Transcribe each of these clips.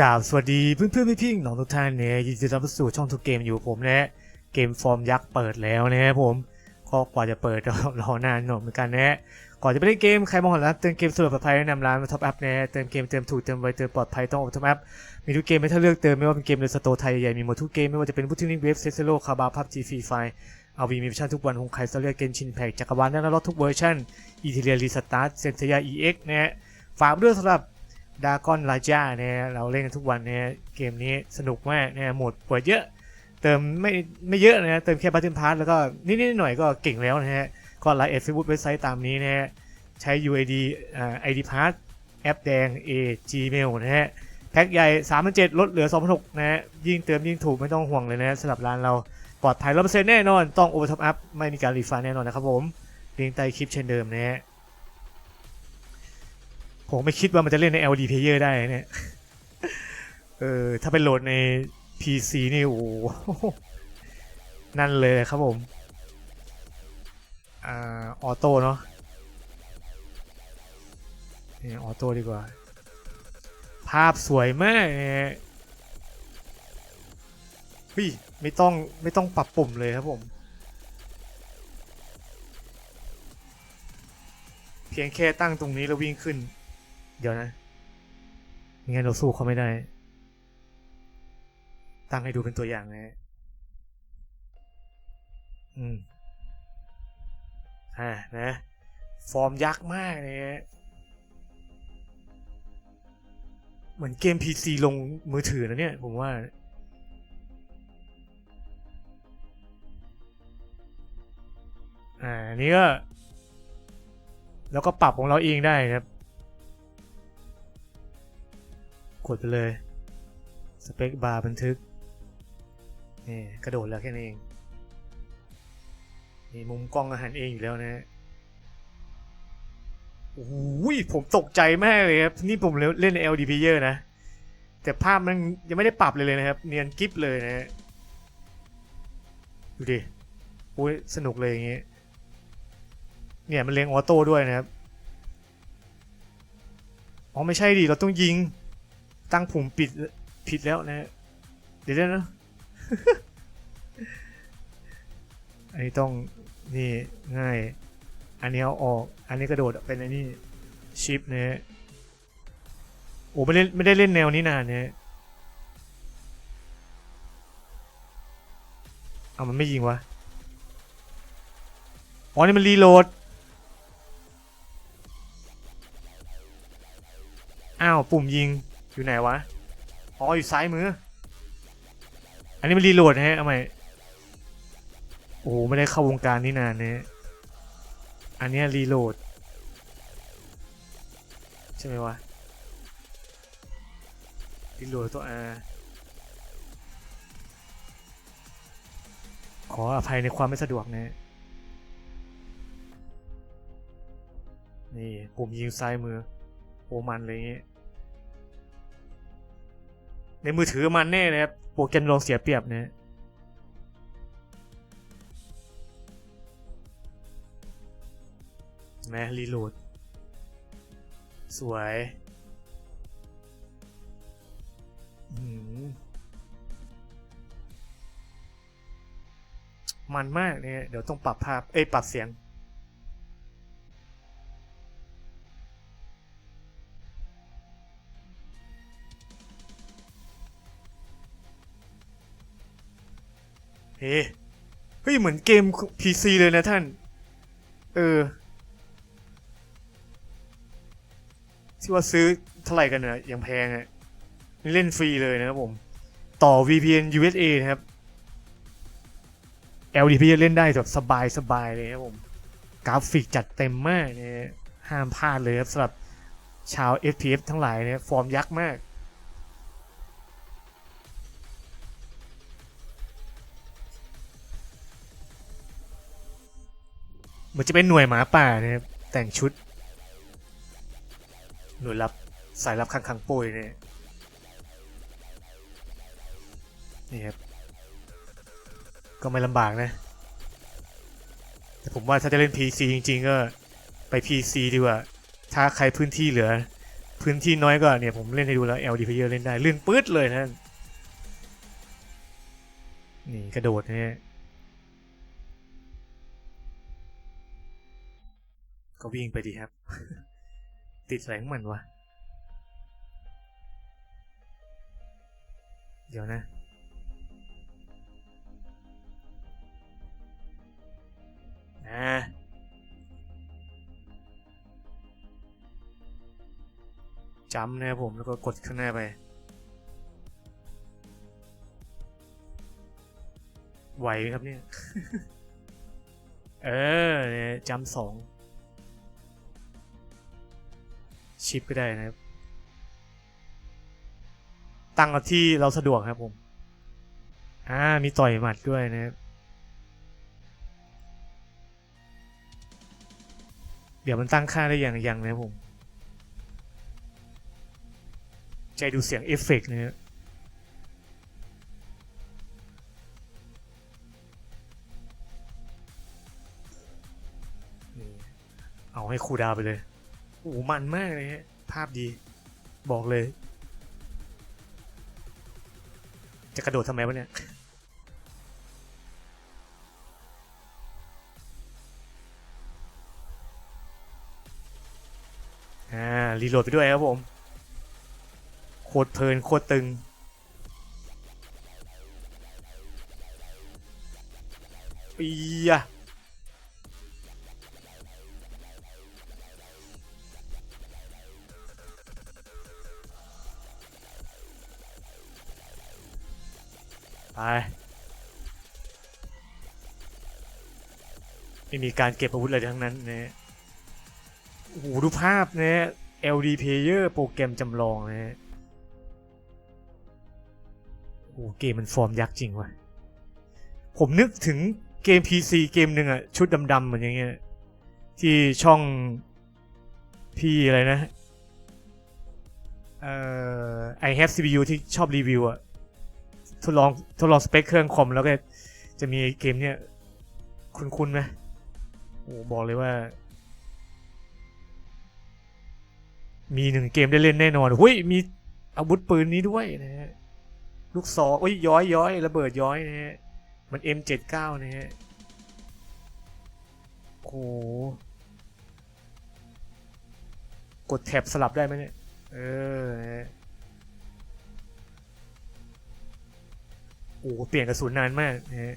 กาบสวัสดีเพื่อนเพื่อนพี่พี่น้องทุกท่านเนี่ยยินดีต้อนรับสู่ช่องทุกเกมอยู่ผมนะเกมฟอร์มยักษ์เปิดแล้วนะครับผมก็กว่าจะเปิดรอนานหน่อยเหมือนกันนะก่อนจะไปเล่นเกมใครมองหรับเติมเกมสะดวกปลอดภัยแนะนำร้านท็อปอัพนะเติมเกมเติมถูกเติมไวเติมปลอดภัยต้องท็อปอัพมีทุกเกมให้ถ้าเลือกเติมไม่ว่าเป็นเกมในสโตร์ไทยใหญ่มีหมดทุกเกมไม่ว่าจะเป็นพุทธินิเว็บเซซโลคาบาพับจีฟีไฟเอาวีมีเวอร์ชันทุกวันของใครจะเลือกเกมชินแพกจักรวาลและนรกทุกเวอร์ชันอีเทเลียรีสตาร์ทเซนเซียเอ็กนะฮะฝากด้วยสำหรับ ดากอนลาจ้าเนี่ยเราเล่นทุกวันเนี่ยเกมนี้สนุกมากเนี่ยโหมดเปิดเยอะ เติมไม่ไม่เยอะนะเติมแค่บัตเทิลพาร์ทแล้วก็นิดๆหน่อยก็เก่งแล้วนะฮะก็ไลน์เอฟฟซบุ๊กเว็บไซต์ตามนี้นะฮะใช้ UID อ่า ID Pass แอปแดง A Gmail นะฮะแพ็คใหญ่ 3 7 0 0ลดเหลือ 2 6 0 0นะฮะยิ่งเติมยิ่งถูกไม่ต้องห่วงเลยนะสำหรับร้านเราปลอดภัยร้อเปอร์เซ็นต์แน่นอน ต้องโอเวอร์ท็อปอัพไม่มีการรีฟันแน่นอนนะครับผมลิงก์ใต้คลิปเช่นเดิมนะฮะ ผมไม่คิดว่ามันจะเล่นใน LD Player ได้เนี่ย เออ ถ้าเป็นโหลดใน PC นี่โอ้โหนั่นเลยครับผม อ่า ออโต้เนาะนี่ออโต้ดีกว่า ภาพสวยมากเนี่ยเฮ้ย ไม่ต้องไม่ต้องปรับปุ่มเลยครับผม เพียงแค่ตั้งตรงนี้แล้ววิ่งขึ้น เดี๋ยวนะงั้นเราสู้เขาไม่ได้ ตั้งให้ดูเป็นตัวอย่างนะอืม อ่า นะ ฟอร์มยักษ์มากเลยฮะเหมือนเกม PC ลงมือถือนะเนี่ย ผมว่า อ่านนี้ก็ แล้วก็ปรับของเราเองได้นะครับ ดไปเลยสเปคบาร์บันทึกนี่กระโดดแล้วแค่นี้เองนี่มุมกล้องอาหารเองอยู่แล้วนะฮะโอ้โหผมตกใจมากเลยครับ นี่ผมเล่นใน LD Player นะ แต่ภาพมันยังไม่ได้ปรับเลยเลยนะครับ เนียนกิฟเลยนะฮะดูดิโอ้ยสนุกเลยอย่างเงี้ยเนี่ยมันเลี้ยงออโต้ด้วยนะครับ อ๋อไม่ใช่ดิ เราต้องยิง ตั้งปุ่มปิดผิดแล้วนะ เดี๋ยวนะ อันนี้ต้องนี่ง่าย อันนี้เอาออก อันนี้กระโดดเป็นอันนี้ชิปนะฮะโอ้ไม่เล่นไม่ได้เล่นแนวนี้นานนะฮะเอามันไม่ยิงวะ อ๋อ นี่มันรีโหลด อ้าว ปุ่มยิง อยู่ไหนวะ อ๋อ อยู่ซ้ายมือ อันนี้มันรีโหลดนะฮะเอาใหม่โอ้โหไม่ได้เข้าวงการนี่นานนะฮะอันเนี้ยรีโหลด ใช่ไหมวะ รีโหลดตัว R ขออภัยในความไม่สะดวกนะฮะนี่ปุ่มยิงซ้ายมือ โอมันเลยอย่างงี้ ในมือถือมันแน่เลยครับโปรแกรมลงเสียเปรียบนะแมรีโหลด สวยมันมากเนี่ยเดี๋ยวต้องปรับภาพ เอ้ย ปรับเสียง เฮ้ยเหมือนเกม PC เลยนะท่าน เออ ที่ว่าซื้อเท่าไหร่กันเนี่ยย่างแพงอะนี่เล่นฟรีเลยนะครับผม ต่อ VPN USA นะครับ LDP เล่นได้แบบสบายสบายเลยครับผม กราฟิกจัดเต็มมากเนี่ยห้ามพลาดเลยครับสำหรับชาว FPS ทั้งหลายเนี่ยฟอร์มยักษ์มาก เหมือนจะเป็นหน่วยหมาป่านะครับแต่งชุด หน่วยรับสายรับคังคังโปยเนี่ยนี่ครับก็ไม่ลำบากนะ แต่ผมว่าถ้าจะเล่น PC จริง ๆ ก็ไป PC ดีกว่า ถ้าใครพื้นที่เหลือ พื้นที่น้อยก็เนี่ยผมเล่นให้ดูแล้ว LD player เล่นได้ ลื่นปื๊ดเลยนะนี่กระโดดเนี่ย ก็วิ่งไปดีครับ ติดแสงมันวะ เดี๋ยวนะอ่าจำนะครับผมแล้วก็กดข้างหน้าไป ไหวไหมครับเนี่ย เออเนี่ยจำสอง ชิปก็ได้นะครับ ตั้งที่เราสะดวกครับผม อ่า มีต่อยหมัดด้วยนะครับ เดี๋ยวมันตั้งค่าได้อย่างย่งนะครับผม ใจดูเสียงเอฟเฟกต์นะฮะนี่เอาให้ครูดาไปเลย โอ้โหมันมากเลยฮะ ภาพดี บอกเลย จะกระโดดทำไมวะเนี่ย อ่า รีโหลดไปด้วยครับผม โคตรเพลิน โคตรตึงปียะ ไปไม่มีการเก็บอาวุธอะไรทั้งนั้นนะฮะโอ้โหดูภาพนะฮะ LD Player โปรแกรมจำลองนะฮะโอ้เกมมันฟอร์มยักษ์จริงว่ะ ผมนึกถึงเกม PC เกมหนึ่งอะชุดดำๆเหมือนอย่างเงี้ยที่ช่องพี่อะไรนะ เอ่อ I have CPU ที่ชอบรีวิวอะ ทดลองทดลองสเปคเครื่องคอมแล้วก็จะมีเกมเนี้ยคุ้นๆไหมโอ้บอกเลยว่า มีหนึ่งเกมได้เล่นแน่นอนเฮ้ยมีอาวุธปืนนี้ด้วยนะฮะลูกศรโอ้ยย้อยย้อยระเบิดย้อยนะฮะมัน M79 นะฮะโอ้โหกดแท็บสลับได้ไหมเนี่ย เออนะฮะ โอ้โหเปลี่ยนกระสุนนานมากนะฮะ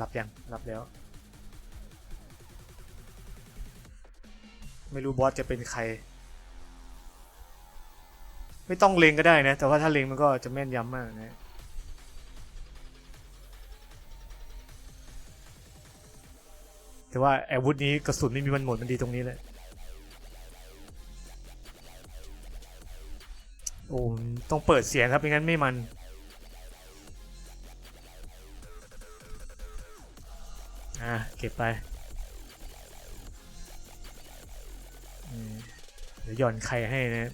รับยังรับแล้ว ไม่รู้บอสจะเป็นใคร ไม่ต้องเลงก็ได้นะ แต่ว่าถ้าเลงมันก็จะแม่นยำมากนะแต่ว่าอาวุธนี้กระสุนไม่มีมันหมดมันดีตรงนี้แหละ โอ้ต้องเปิดเสียงครับไม่งั้นไม่มัน อะ เก็บไปเดี๋ยวหย่อนไข่ให้นะ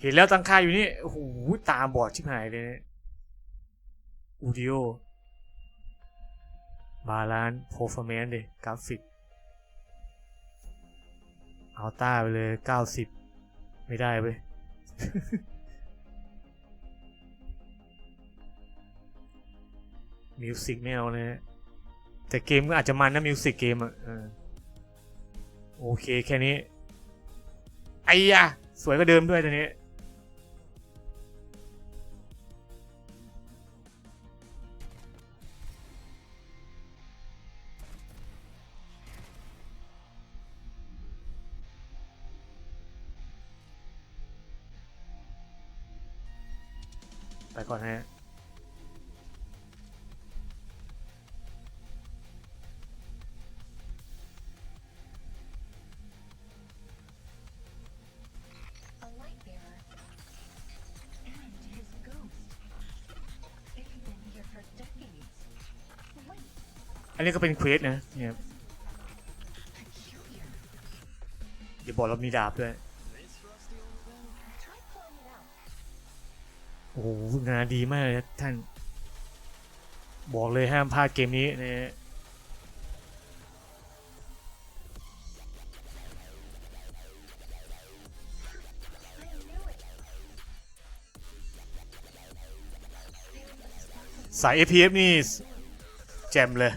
เห็นแล้วตั้งค่าอยู่นี่ โอ้โห ตาบอดชิบหายเลยเนี่ยอูดิโอ บาลานซ์โปรฟอร์แมนซ์ดิกราฟิกเอาต้าไปเลย 90 ไม่ได้เว้ยมิวสิกไม่เอานะฮะแต่เกมก็อาจจะมันนะมิวสิกเกมอะโอเค แค่นี้ ไอ้ยะ สวยก็เดิมด้วยตัวนี้ อันนี้ก็เป็นเควสนะเนี่ย peculiar. อย่าบอกเรามีดาบด้วยโอ้โหงานดีมากเลยท่าน บอกเลยห้ามพลาดเกมนี้นะสาย APF นี่แจ่มเลย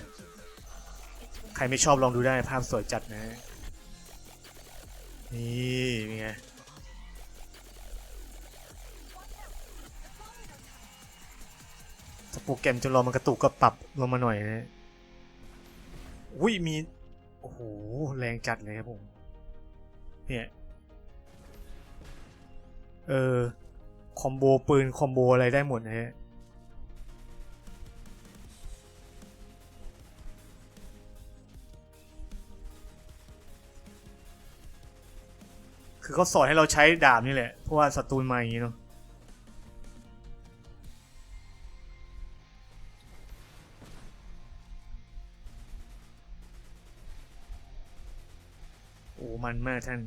ใครไม่ชอบลองดูได้ภาพสวยจัดนะ นี่เป็นไงถ้าโปรแกรมจนรอมันกระตุกก็ปรับลงมาหน่อยนะอุ้ยมี โอ้โห แรงจัดเลยครับผม เนี่ย เออ คอมโบปืน คอมโบอะไรได้หมดนะฮะ คือเขาสอนให้เราใช้ดาบนี่แหละ เพราะว่าศัตรูมาอย่างนี้เนาะโอ้มันมากท่าน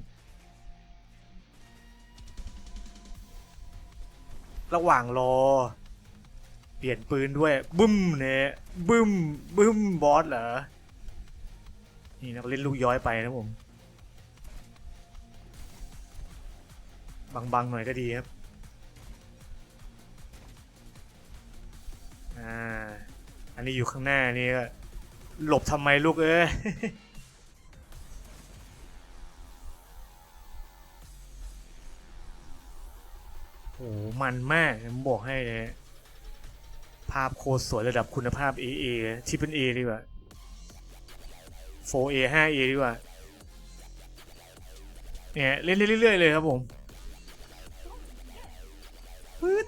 ระหว่างรอ เปลี่ยนปืนด้วย บึ้มเนี่ยบึ้มบึ้มบอสเหรอ นี่นะเล่นลูกย้อยไปนะผม บางๆหน่อยก็ดีครับอ่าอันนี้อยู่ข้างหน้านี่ก็หลบทำไมลูกเอ้ยโอ้โหมันมากผมบอกให้เลยภาพโคตรสวยระดับคุณภาพ AA ที่เป็น A ดีกว่า 4A 5A ดีกว่าเนี่ยเล่นเรื่อยๆเลยครับผม ปึ๊ด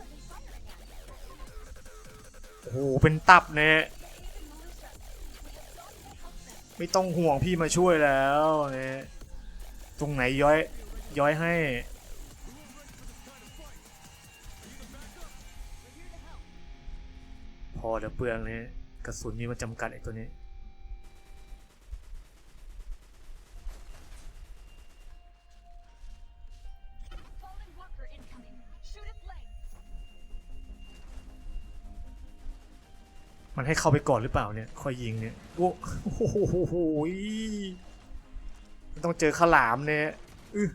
โอ้โห เป็นตับเนี่ยไม่ต้องห่วงพี่มาช่วยแล้วเนี่ยตรงไหนย้อย ย้อยให้ พอเดี๋ยวเปลืองเนี่ยกระสุนมีมันจำกัดไอ้ตัวนี้ มันให้เข้าไปก่อนหรือเปล่าเนี่ยคอยยิงเนี่ยโอ้โหโหยมันต้องเจอขลามเนี่ยอือ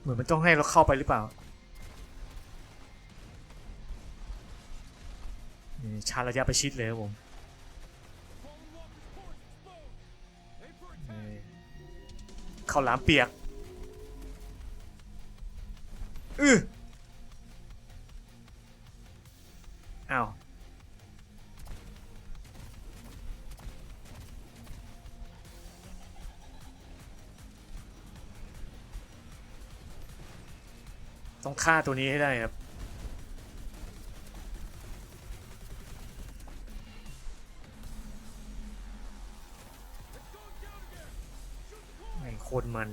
เหมือนมันต้องให้เราเข้าไปหรือเปล่านี่ชาร์จระยะประชิดเลยครับผม ข้าวหลามเปียกอืออ้าวต้องฆ่าตัวนี้ให้ได้ครับ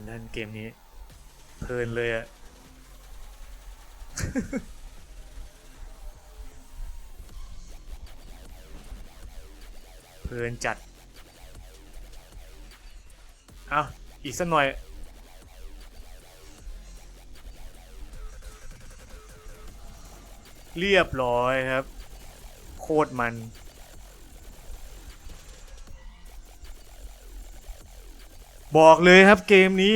ท่านเกมนี้ เพลินเลยอะเพลินจัด เอาอีกสักหน่อย เรียบร้อยครับ โคตรมัน บอกเลยครับเกมนี้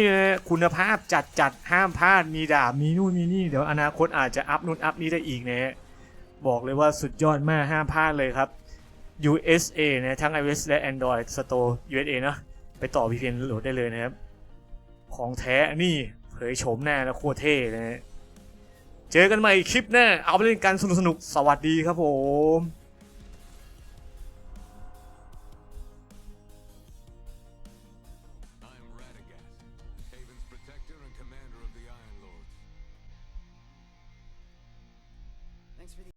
คุณภาพจัดจัดห้ามพลาดมีดาบมีนู่นมีนี่เดี๋ยวอนาคตอาจจะอัพนู่นอัพนี้ได้อีกนะฮะบอกเลยว่าสุดยอดมากห้ามพลาดเลยครับ USA นะทั้ง iOS และ Android Store USA เนะไปต่อ VPN โหลดได้เลยนะครับ ของแท้นี่เผยโฉมหน้าแล้วโคตรเท่นะฮะเจอกันใหม่คลิปหน้าเอาไปเล่นกันสนุกๆสวัสดีครับผม